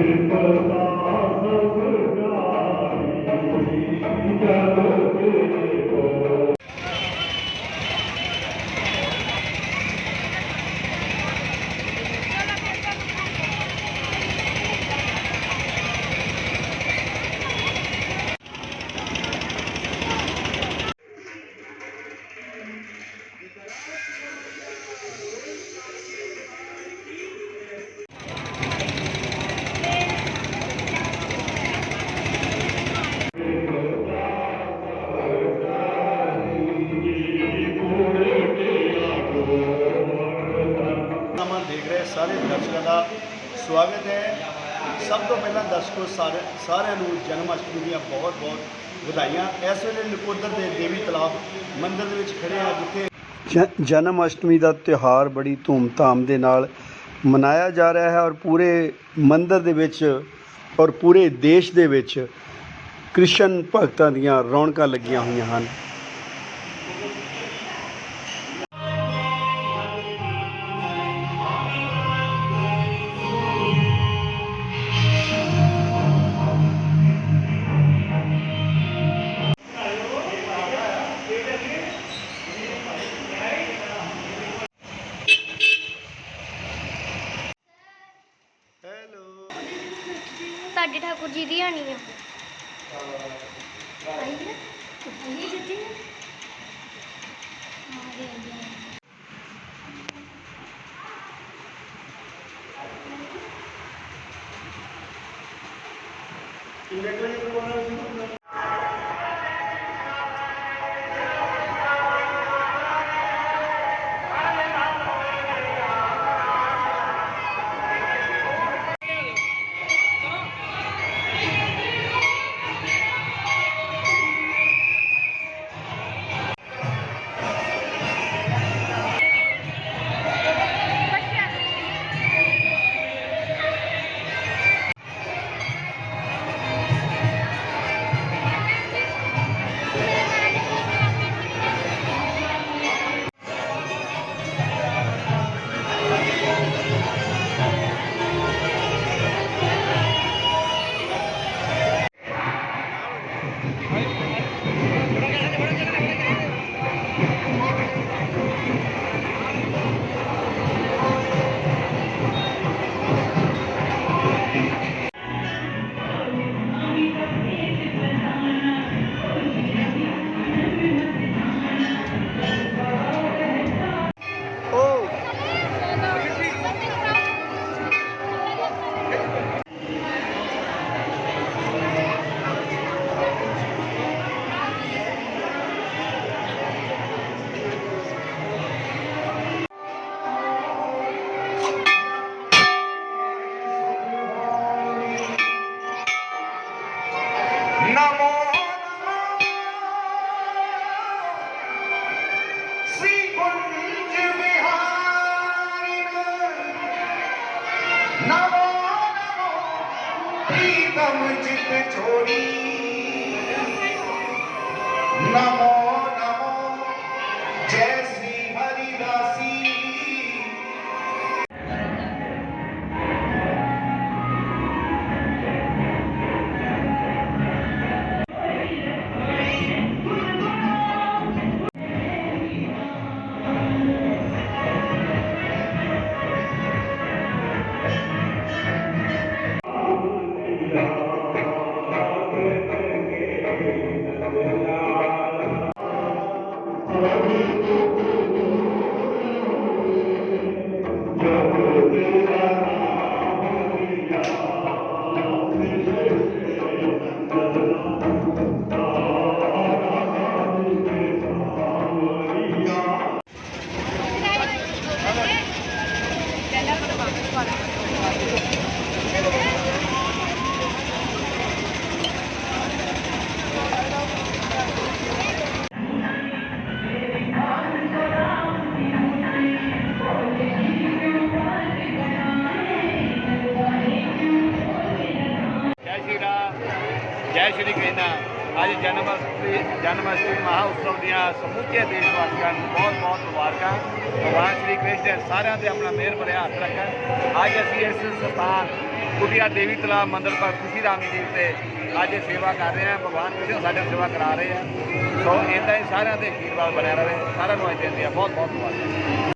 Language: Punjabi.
Thank you. ਦਰਸ਼ਕਾਂ ਸਵਾਗਤ ਹੈ। ਸਭ ਤੋਂ ਪਹਿਲਾਂ ਦਰਸ਼ਕੋ, ਸਾਰੇ ਸਾਰਿਆਂ ਨੂੰ ਜਨਮ ਅਸ਼ਟਮੀ ਦੀਆਂ ਬਹੁਤ ਬਹੁਤ ਵਧਾਈਆਂ। ਇਸ ਵੇਲੇ ਨਕੋਦਰ ਦੇ ਦੇਵੀ ਤਲਾਬ ਮੰਦਿਰ ਦੇ ਵਿੱਚ ਖੜੇ ਆ, ਜਿੱਥੇ ਜਨਮ ਅਸ਼ਟਮੀ ਦਾ ਤਿਉਹਾਰ ਬੜੀ ਧੂਮ-ਧਾਮ ਦੇ ਨਾਲ ਮਨਾਇਆ ਜਾ ਰਿਹਾ ਹੈ ਔਰ ਪੂਰੇ ਮੰਦਿਰ ਦੇ ਵਿੱਚ ਔਰ ਪੂਰੇ ਦੇਸ਼ ਦੇ ਵਿੱਚ ਕ੍ਰਿਸ਼ਨ ਭਗਤਾਂ ਦੀਆਂ ਰੌਣਕਾਂ ਲੱਗੀਆਂ ਹੋਈਆਂ ਹਨ। ਤੁਹਾਡੇ ਠਾਕੁਰ ਜੀ ਦੀ ਆਣੀ ਆ। ਆਈ ਹੈ ਆਈ ਜਿੱਤੀ ਆ ਗਏ ਆ ਗਏ right? rejoice. ਸ਼੍ਰੀ ਕ੍ਰਿਸ਼ਨ, ਅੱਜ ਜਨਮ ਅਸ਼ਟਮੀ ਜਨਮ ਅਸ਼ਟਮੀ ਮਹਾ ਉਤਸਵ ਦੀਆਂ ਸਮੁੱਚੇ ਦੇਸ਼ ਵਾਸੀਆਂ ਨੂੰ ਬਹੁਤ ਬਹੁਤ ਮੁਬਾਰਕਾਂ। ਭਗਵਾਨ ਸ਼੍ਰੀ ਕ੍ਰਿਸ਼ਨ ਸਾਰਿਆਂ ਤੇ ਆਪਣਾ ਮਿਹਰ ਭਰਿਆ ਹੱਥ ਰੱਖਣ ਅੱਜ ਅਸੀਂ ਇਸ ਸਥਾਨ ਕੁਟੀਆ ਦੇਵੀ ਤਲਾਬ ਮੰਦਿਰ ਪਰ ਖੁਸ਼ੀ ਰਾਮ ਜੀ ਤੇ ਅੱਜ ਸੇਵਾ ਕਰ ਰਹੇ ਹਾਂ। ਭਗਵਾਨ ਕ੍ਰਿਸ਼ਨ ਸਾਡੇ ਸੇਵਾ ਕਰਾ ਰਹੇ ਆ। ਸੋ ਇਦਾਂ ਹੀ ਸਾਰਿਆਂ ਦੇ ਆਸ਼ੀਰਵਾਦ ਬਣਿਆ ਰਹੇ। ਸਾਰਿਆਂ ਨੂੰ ਅੱਜ ਦਿੰਦੇ ਆ ਬਹੁਤ ਬਹੁਤ ਧੰਨਵਾਦ